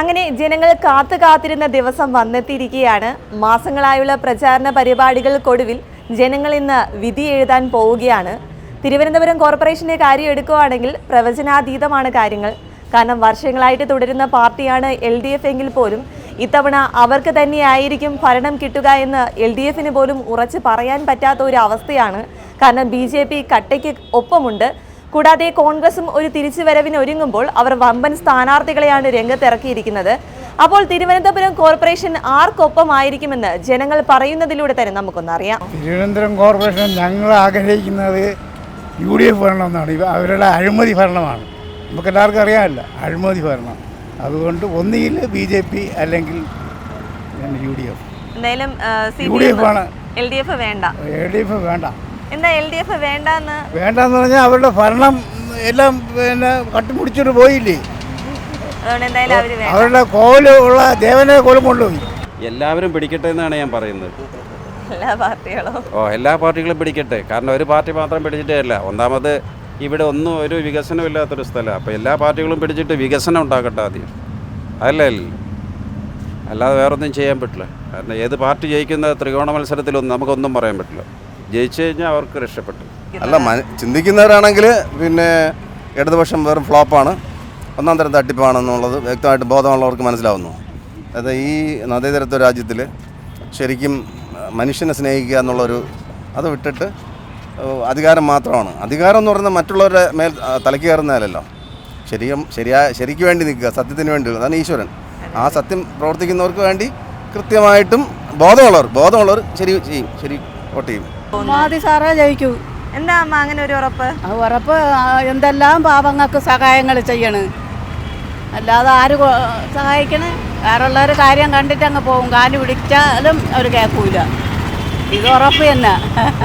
അങ്ങനെ ജനങ്ങൾ കാത്തു കാത്തിരുന്ന ദിവസം വന്നെത്തിയിരിക്കുകയാണ്. മാസങ്ങളായുള്ള പ്രചാരണ പരിപാടികൾക്കൊടുവിൽ ജനങ്ങൾ ഇന്ന് വിധി എഴുതാൻ പോവുകയാണ്. തിരുവനന്തപുരം കോർപ്പറേഷന്റെ കാര്യം എടുക്കുകയാണെങ്കിൽ പ്രവചനാതീതമാണ് കാര്യങ്ങൾ. കാരണം വർഷങ്ങളായിട്ട് തുടരുന്ന പാർട്ടിയാണ് എൽ ഡി എഫ് എങ്കിൽ പോലും ഇത്തവണ അവർക്ക് തന്നെയായിരിക്കും ഭരണം കിട്ടുക എന്ന് എൽ ഡി എഫിന് പോലും ഉറച്ച് പറയാൻ പറ്റാത്ത ഒരു അവസ്ഥയാണ്. കാരണം ബി ജെ പി കട്ടയ്ക്ക് ഒപ്പമുണ്ട്. കൂടാതെ കോൺഗ്രസും ഒരു തിരിച്ചുവരവിന് ഒരുങ്ങുമ്പോൾ അവർ വമ്പൻ സ്ഥാനാർത്ഥികളെയാണ് രംഗത്തിറക്കിയിരിക്കുന്നത്. അപ്പോൾ തിരുവനന്തപുരം കോർപ്പറേഷൻ ആർക്കൊപ്പമായിരിക്കുമെന്ന് ജനങ്ങൾ പറയുന്നതിലൂടെ തന്നെ നമുക്കൊന്നറിയാം തിരുവനന്തപുരം കോർപ്പറേഷൻ ഞങ്ങൾ ആഗ്രഹിക്കുന്നത് യു ഡി എഫ് ഭരണമെന്നാണ്. അവരുടെ അഴിമതി ഭരണമാണ്. നമുക്ക് എല്ലാവർക്കും അറിയാമല്ല അഴിമതി ഭരണം. അതുകൊണ്ട് ഒന്നുകിൽ ബി ജെ പി അല്ലെങ്കിൽ യു ഡി എഫ്. എന്തായാലും യു ഡി എഫ് ആണ്. എൽ ഡി എഫ് വേണ്ട. എൽ ഡി എഫ് വേണ്ട. എന്താ എൽ ഡി എഫ് വേണ്ടെന്ന്? വേണ്ടെന്ന് പറഞ്ഞാൽ അവരുടെ ഭരണം എല്ലാം പിന്നെ കട്ടിമുടിച്ചിട്ട് പോയില്ലേ? അതുകൊണ്ട് എന്തായാലും അവർ അവരുടെ കോൽ ഉള്ള ദേവനെ കോലും കൊണ്ടുപോയി. എല്ലാവരും പിടിക്കട്ടെ എന്നാണ് ഞാൻ പറയുന്നത്. എല്ലാ പാർട്ടികളും. ഓ എല്ലാ പാർട്ടികളും പിടിക്കട്ടെ. കാരണം ഒരു പാർട്ടി മാത്രം പിടിച്ചിട്ടേ അല്ല. ഒന്നാമത് ഇവിടെ ഒന്നും ഒരു വികസനം ഇല്ലാത്തൊരു സ്ഥലമാണ് അപ്പോൾ എല്ലാ പാർട്ടികളും പിടിച്ചിട്ട് വികസനം ഉണ്ടാക്കട്ടെ ആദ്യം. അല്ലേ? അല്ലാതെ വേറൊന്നും ചെയ്യാൻ പറ്റില്ല. കാരണം ഏത് പാർട്ടി ജയിക്കുന്ന ത്രികോണ മത്സരത്തിലൊന്നും നമുക്കൊന്നും പറയാൻ പറ്റില്ല. ജയിച്ചു കഴിഞ്ഞാൽ അവർക്ക് രക്ഷപ്പെട്ടു. അല്ല ചിന്തിക്കുന്നവരാണെങ്കിൽ പിന്നെ ഇടതുപക്ഷം വെറും ഫ്ലോപ്പാണ്. ഒന്നാം തരം തട്ടിപ്പാണെന്നുള്ളത് വ്യക്തമായിട്ട് ബോധമുള്ളവർക്ക് മനസ്സിലാവുന്നു. അതായത് ഈ നദീതരത്വ രാജ്യത്തിൽ ശരിക്കും മനുഷ്യനെ സ്നേഹിക്കുക എന്നുള്ളൊരു അത് വിട്ടിട്ട് അധികാരം മാത്രമാണ്. അധികാരം എന്ന് പറയുന്നത് മറ്റുള്ളവരുടെ മേൽ തലയ്ക്ക് കയറുന്നതല്ലോ ശരിയും ശരിയായ ശരിക്ക് വേണ്ടി നിൽക്കുക സത്യത്തിന് വേണ്ടി അതാണ് ഈശ്വരൻ. ആ സത്യം പ്രവർത്തിക്കുന്നവർക്ക് വേണ്ടി കൃത്യമായിട്ടും ബോധമുള്ളവർ ബോധമുള്ളവർ ശരി ചെയ്യും ശരി വോട്ട് ചെയ്യും. മോദി സാറേ ജയിക്കൂ. എന്താ അമ്മ അങ്ങനെ ഒരു ഉറപ്പ്? ഉറപ്പ് എന്തെല്ലാം പാവങ്ങൾക്ക് സഹായങ്ങൾ ചെയ്യണ്. അല്ലാതെ ആര് സഹായിക്കണേ? വേറുള്ളവർ കാര്യം കണ്ടിട്ട് അങ്ങ് പോകും കാൽ പിടിച്ചാലും അവർ കേൾക്കൂല. ഇത് ഉറപ്പ് തന്നെ.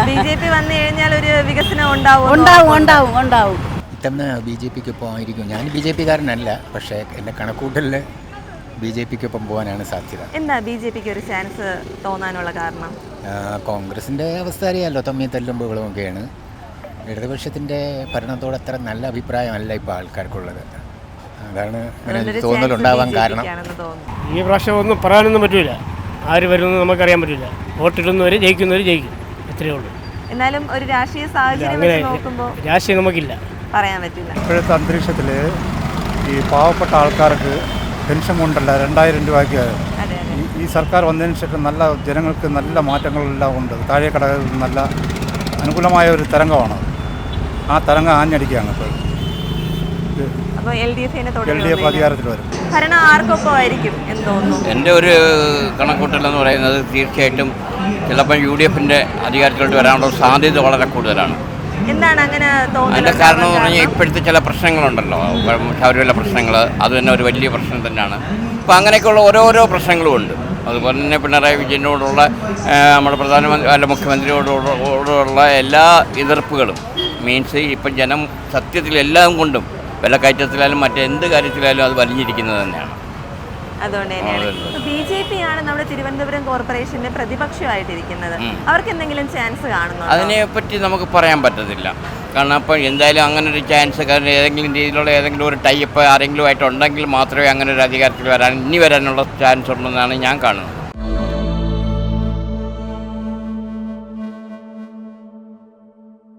ബി ജെ പി വന്നു കഴിഞ്ഞാൽ ഒരു വികസനം ഉണ്ടാവും ഉണ്ടാവും ഉണ്ടാവും ഉണ്ടാവും. ഇത്തവണ ബി ജെ പിക്ക് ഒപ്പം ഞാൻ ബി ജെ പിക്കാരനല്ല പക്ഷേ എന്റെ കണക്കൂട്ടലിൽ ബി ജെ പിക്ക് ഒപ്പം പോകാനാണ് സാധ്യത. എന്താ ബി ജെ പിക്ക് ഒരു ചാൻസ് തോന്നാനുള്ള കാരണം? കോൺഗ്രസിന്റെ അവസ്ഥ അറിയാമല്ലോ തമ്മി തല്ലുമ്പോഴും ഒക്കെയാണ്. ഇടതുപക്ഷത്തിന്റെ ഭരണത്തോട് അത്ര നല്ല അഭിപ്രായമല്ല ഇപ്പോൾ ആൾക്കാർക്കുള്ളത്. അതാണ് തോന്നലുണ്ടാവാൻ കാരണം. ഈ പ്രാവശ്യം ഒന്നും പറയാനൊന്നും പറ്റില്ല ആര് വരുമെന്ന് നമുക്കറിയാൻ പറ്റില്ല വോട്ടിടുന്നവർ ജയിക്കുന്നവർ ജയിക്കും. ഇത്രയേ ഉള്ളൂ. എന്നാലും ഒരു രാഷ്ട്രീയ സാഹചര്യം നോക്കുമ്പോൾ രാഷ്ട്രീയം നമുക്കില്ല. പറയാൻ പറ്റില്ല ഇപ്പോഴത്തെ അന്തരീക്ഷത്തിൽ ഈ പാവപ്പെട്ട ആൾക്കാർക്ക് പെൻഷൻ കൊണ്ടല്ല രണ്ടായിരം രൂപയ്ക്ക് ഈ- സർക്കാർ വന്നതിന് ശേഷം നല്ല ജനങ്ങൾക്ക് നല്ല മാറ്റങ്ങളെല്ലാം ഉണ്ട്. താഴെ കടകളിൽ നല്ല അനുകൂലമായ ഒരു തരംഗമാണ്. ആ തരംഗം ആഞ്ഞടിക്കുകയാണ് ഇപ്പോൾ. എൽ ഡി എഫ് അധികാരത്തിൽ വരും. ഭരണം ആർക്കൊപ്പമായിരിക്കും എന്ന് തോന്നുന്നു? എന്റെ ഒരു കണക്കൂട്ടലെന്ന് പറയുന്നത് തീർച്ചയായിട്ടും ചിലപ്പോൾ യു ഡി എഫിന്റെ അധികാരത്തിലോട്ട് വരാനുള്ള സാധ്യത വളരെ കൂടുതലാണ്. എന്താണ് അങ്ങനെ അതിന്റെ കാരണം എന്ന് പറഞ്ഞാൽ ഇപ്പോഴത്തെ ചില പ്രശ്നങ്ങളുണ്ടല്ലോ. ശബരിമല പ്രശ്നങ്ങൾ അത് തന്നെ ഒരു വലിയ പ്രശ്നം തന്നെയാണ്. അപ്പോൾ അങ്ങനെയൊക്കെയുള്ള ഓരോരോ പ്രശ്നങ്ങളും ഉണ്ട്. അതുപോലെ തന്നെ പിണറായി വിജയനോടുള്ള നമ്മുടെ പ്രധാനമന്ത്രി അല്ല മുഖ്യമന്ത്രിയോടുള്ള എല്ലാ എതിർപ്പുകളും മീൻസ് ഇപ്പം ജനം സത്യത്തിൽ എല്ലാം കൊണ്ടും വിലക്കയറ്റത്തിലായാലും മറ്റെന്ത് കാര്യത്തിലായാലും അത് വലിഞ്ഞിരിക്കുന്നത് തന്നെയാണ്. അതുകൊണ്ട് തന്നെയാണ്. ബി ജെ പി ആണ് നമ്മുടെ തിരുവനന്തപുരം കോർപ്പറേഷന്റെ പ്രതിപക്ഷമായിട്ടിരിക്കുന്നത്. അവർക്ക് എന്തെങ്കിലും ചാൻസ് കാണുന്നു അതിനെ പറ്റി നമുക്ക് പറയാൻ പറ്റത്തില്ല. കാരണം അപ്പോൾ എന്തായാലും അങ്ങനെ ഒരു ചാൻസ് കാരണം ഏതെങ്കിലും രീതിയിലുള്ള ഏതെങ്കിലും ഒരു ടൈപ്പ് ആരെങ്കിലും ആയിട്ട് ഉണ്ടെങ്കിൽ മാത്രമേ അങ്ങനെ ഒരു അധികാരത്തിൽ വരാൻ ഇനി വരാനുള്ള ചാൻസ് ഉണ്ടെന്നാണ് ഞാൻ കാണുന്നത്.